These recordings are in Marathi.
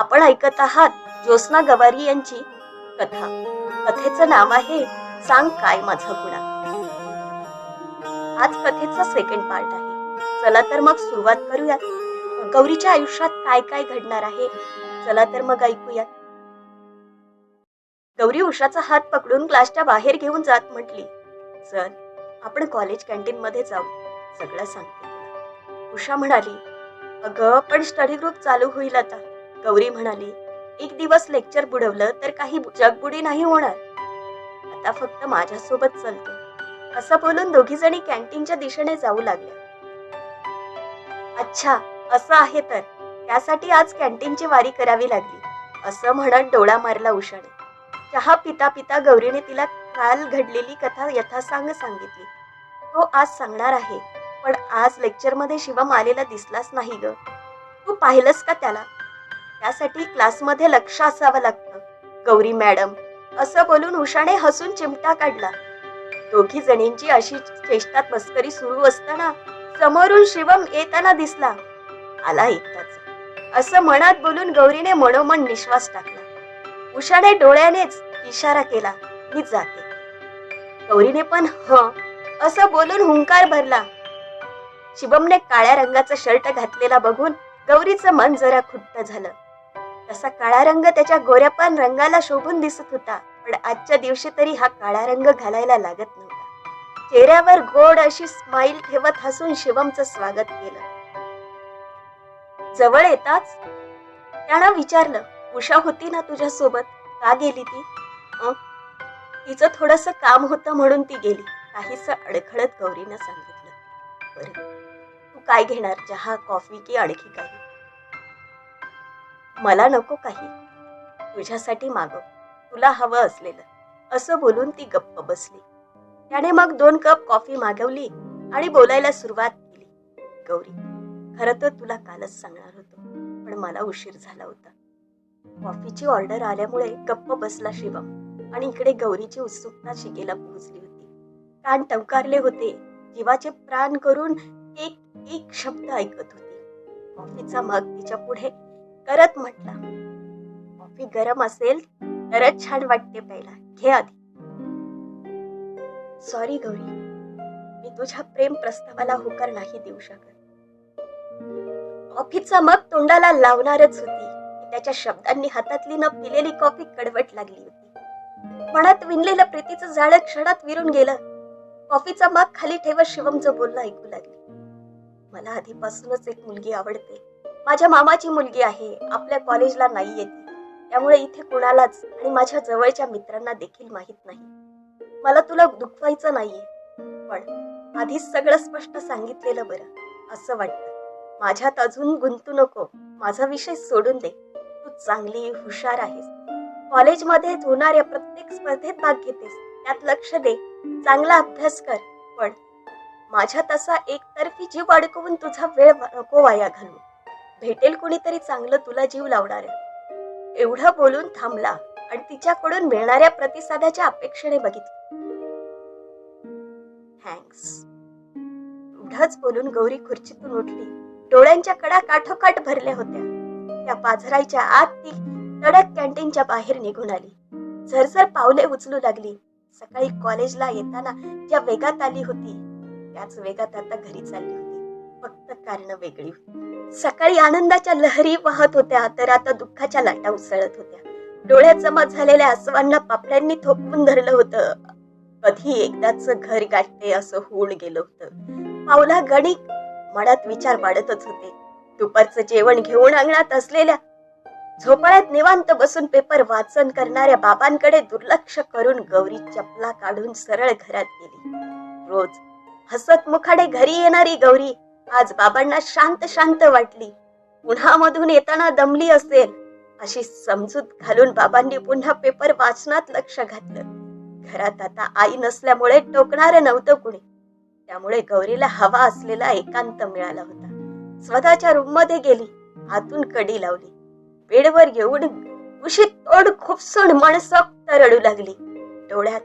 आपण ऐकत आहात ज्योत्स्ना गवारी यांची कथा. कथेचं नाव आहे सांग काय माझा गुणा. आज कथेचा सेकंड पार्ट आहे. चला तर मग सुरुवात करूयात. गौरीच्या आयुष्यात काय काय घडणार आहे? चला तर मग ऐकूयात. गौरी उषाचा हात पकडून क्लासच्या बाहेर घेऊन जात म्हटली चल आपण कॉलेज कॅन्टीन मध्ये जाऊ. सगळं सांगते उषा म्हणाली अगं पण स्टडी ग्रुप चालू होईल आता. गौरी म्हणाली एक दिवस लेक्चर बुडवलं तर काही जगबुडी नाही होणार. आता फक्त माझ्यासोबत चलतो असं बोलून दोघी जणी कॅन्टीनच्या दिशेने जाऊ लागल्या. अच्छा असं आहे तर. त्यासाठी आज कॅन्टीनची वारी करावी लागली. असं म्हणत डोळा मारला उषाने. चहा पिता पिता गौरीने तिला काल घडलेली कथा यथासांग सांगितली. तो आज सांगणार आहे पण आज लेक्चरमध्ये शिवम आलेला दिसलाच नाही ग. तू पाहिलंस का त्याला? त्यासाठी क्लासमध्ये लक्ष असावं लागतं. गौरी मॅडम असं बोलून उषाने हसून चिमटा काढला. दोघी जणींची अशी चेष्टात मस्करी सुरू असताना समोरून शिवम येताना दिसला. आला एकदाच असं मनात बोलून गौरीने मनोमन निश्वास टाकला. उषाने डोळ्यानेच इशारा केला मी जाते. गौरीने पण ह असं बोलून हुंकार भरला. शिवमने काळ्या रंगाचा शर्ट घातलेला बघून गौरीचं मन जरा खुट्ट झालं. तसा काळा रंग त्याच्या गोऱ्यापान रंगाला शोभून दिसत होता पण आजच्या दिवशी तरी हा काळा रंग घालायला लागत नव्हता. चेहऱ्यावर गोड अशी स्माईल ठेवत हसून शिवमचं स्वागत केलं. जवळ येताच त्यानं विचारलं उषा होती ना तुझ्या सोबत का गेली ती? अं? तिचं थोडस काम होतं म्हणून ती गेली. काहीस अडखळत गौरीनं सांगितलं. बरं. तू काय घेणार? चहा कॉफी की आणखी काही? मला नको काही. तुझ्यासाठी मागव तुला हवं असलेलं. असं बोलून ती गप्प बसली. त्याने मग दोन कप कॉफी मागवली आणि बोलायला सुरुवात केली. गौरी खरं तर तुला कालच सांगणार होतो पण मला उशीर झाला होता. कॉफीची ऑर्डर आल्यामुळे गप्प बसला शिवम आणि इकडे गौरीची उत्सुकता शिकेला पोहोचली होती. कान टवकारले होते. जीवाचे प्राण करून एक एक शब्द ऐकत होती. कॉफीचा मग तिच्या पुढे करत म्हटला. कॉफी गरम असेल तरच छान वाटते प्यायला. घे आधी. सॉरी गौरी. मी तुझ्या प्रेम प्रस्तावाला होकार नाही देऊ शकत. कॉफीचा मग तोंडाला लावणारच होती. त्याच्या शब्दांनी हातातली न पिलेली कॉफी कडवट लागली होती. मनात विणलेलं प्रीतीचं झाड क्षणात विरून गेलं. कॉफीचा मग खाली ठेवत शिवमचं बोलणं ऐकू लागली. मला आधीपासूनच एक मुलगी आवडते. माझ्या मामाची मुलगी आहे. आपल्या कॉलेजला नाही येते. त्यामुळे इथे कुणालाच आणि माझ्या जवळच्या मित्रांना देखील माहीत नाही. मला तुला दुखवायचं नाहीये. पण आधीच सगळं स्पष्ट सांगितलेलं बरं असं वाटतं. माझ्यात अजून गुंतू नको. माझा विषय सोडून दे. तू चांगली हुशार आहेस. कॉलेजमध्ये होणाऱ्या प्रत्येक स्पर्धेत भाग घेतेस. त्यात लक्ष दे. चांगला अभ्यास कर. पण माझ्या तसा एकतर्फी जीव अडकवून तुझा वेळ नको वाया घालू. भेटेल कुणीतरी चांगलं तुला जीव लावणार. एवढं बोलून थांबला आणि तिच्याकडून मिळणाऱ्या प्रतिसादाच्या अपेक्षेने बघितलं. थँक्स एवढंच बोलून गौरी खुर्चीतून उठली. डोळ्यांच्या कडा काठोकाठ भरल्या होत्या. त्या पाझरायच्या आत ती तडक कॅन्टीनच्या बाहेर निघून आली. झरझर पावले उचलू लागली. सकाळी कॉलेजला येताना ज्या वेगात आली होती त्याच वेगात आता घरी चालली होती. कारण वेगळी. सकाळी आनंदाच्या लहरी वाहत होत्या तर आता दुःखाच्या लाटा उसळत होत्या. डोळ्यात जमा झालेल्या आसवांना पापड्यांनी थोपवून धरलं होतं. कधी एकदाच घर गाठते असं होऊन गेलं होतं. पावला गणिक मनात विचार वाढतच होते. दुपारचं जेवण घेऊन अंगणात असलेल्या झोपाळ्यात निवांत बसून पेपर वाचन करणाऱ्या बाबांकडे दुर्लक्ष करून गौरी चपला काढून सरळ घरात गेली. रोज हसत मुखाडे घरी येणारी गौरी आज बाबांना शांत शांत वाटली. उन्हामधून येताना दमली असेल अशी समजूत घालून बाबांनी पुन्हा पेपर वाचनात लक्ष घातलं. घरात आता आई नसल्यामुळे टोकणारं नव्हतं कुणी. त्यामुळे गौरीला हवा असलेला एकांत मिळाला होता. स्वतःच्या रूममध्ये गेली हातून कडी लावली. बेडवर येऊन उशी तोड खुपसून मनसोक्त रडू लागली. डोळ्यात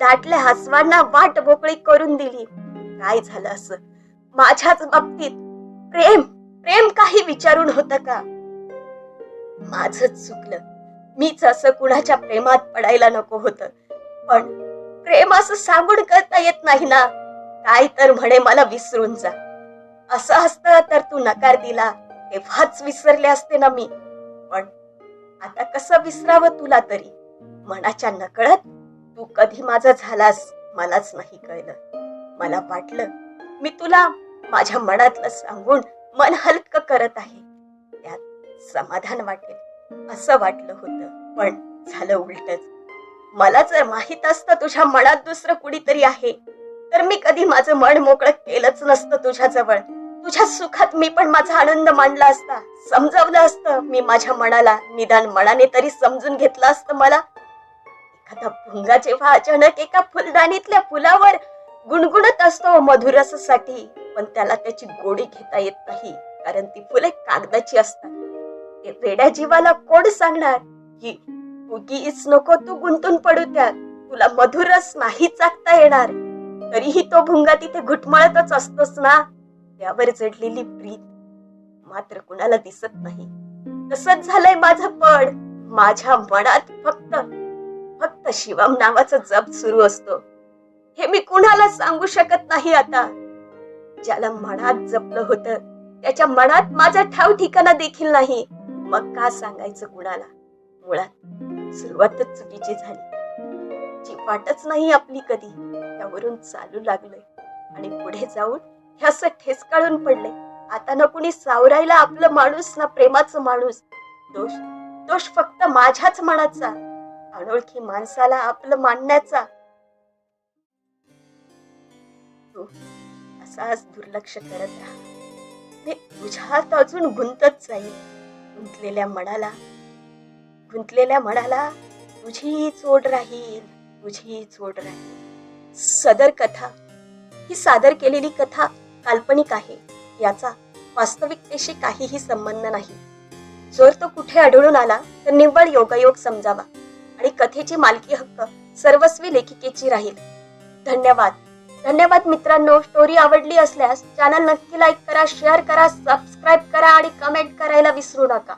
दाटल्या हसवांना वाट मोकळी करून दिली. काय झालं असं? माझ्याच बाबतीत प्रेम प्रेम काही विचारून होतं का? माझच चुकलं. मीच असं कुणाच्या प्रेमात पडायला नको होत. पण प्रेम असं सांगून करता येत नाही ना. काय तर म्हणे मला विसरून जा. असं असतं तर तू नकार दिला तेव्हाच विसरले असते ना मी. पण आता कसं विसरावं तुला तरी? मनाच्या नकळत तू कधी माझा झालास मलाच नाही कळलं. मला वाटलं मी तुला माझ्या मनातलं सांगून मन हलक करत आहे. त्यात समाधान वाटेल असं वाटलं होतं पण झालं उलटच. मला जर माहीत असतं तुझ्या मनात दुसरं कुणीतरी आहे तर मी कधी माझं मन मोकळं केलंच नसतं तुझ्या जवळ तुझ्या सुखात मी पण माझा आनंद मांडला असता. समजावलं असतं मी माझ्या मनाला निदान मनाने तरी समजून घेतलं असतं मला. एखादा भुंगा जेव्हा अचानक एका फुलदाणीतल्या फुलावर गुणगुणत असतो मधुरसासाठी पण त्याला त्याची गोडी घेता येत नाही कारण ती फुले कागदाची असतात. ते वेड्या जीवाला कोण सांगणार? की उगीच नको तू गुंतून पडू त्यात तुला मधुरस नाही चाकता येणार. तरीही तो भुंगा तिथे घुटमळतच असतोच ना? त्यावर जडलेली प्रीत मात्र कुणाला दिसत नाही. तसंच झालंय माझं पण माझ्या मनात फक्त फक्त शिवम नावाचा जप सुरू असतो. हे मी कुणाला सांगू शकत नाही आता. ज्याला मनात जपलं होतं त्याच्या मनात माझा ठाव ठिकाणा देखील नाही. मग का सांगायचं कुणाला? मुळात सुरुवातच चुकीची झाली. जी वाटच नाही आपली कधी त्यावरून चालू लागलोय. आणि पुढे जाऊन हे असं ठेसकाळून पडले आता ना कुणी सावरायला आपलं माणूस ना प्रेमाचं माणूस. दोष दोष फक्त माझ्याच मनाचा. अनोळखी माणसाला आपलं मानण्याचा. तू असाच दुर्लक्ष करत राहा. मी तुझ्यात अजून गुंतत जाईल गुंतलेल्या मनाला गुंतलेल्या मनाला तुझी चोड राहील तुझी चोड राहील. सदर कथा ही सादर केलेली कथा काल्पनिक आहे याचा वास्तविकतेशी काहीही संबंध नाही. जर तो कुठे आढळून आला तर निव्वळ योगायोग समजावा. आणि कथेची मालकी हक्क सर्वस्वी लेखिकेची राहील. धन्यवाद. धन्यवाद मित्रांनो. स्टोरी आवडली असल्यास चॅनल नक्की लाईक करा शेअर करा सबस्क्राईब करा आणि कमेंट करायला विसरू नका.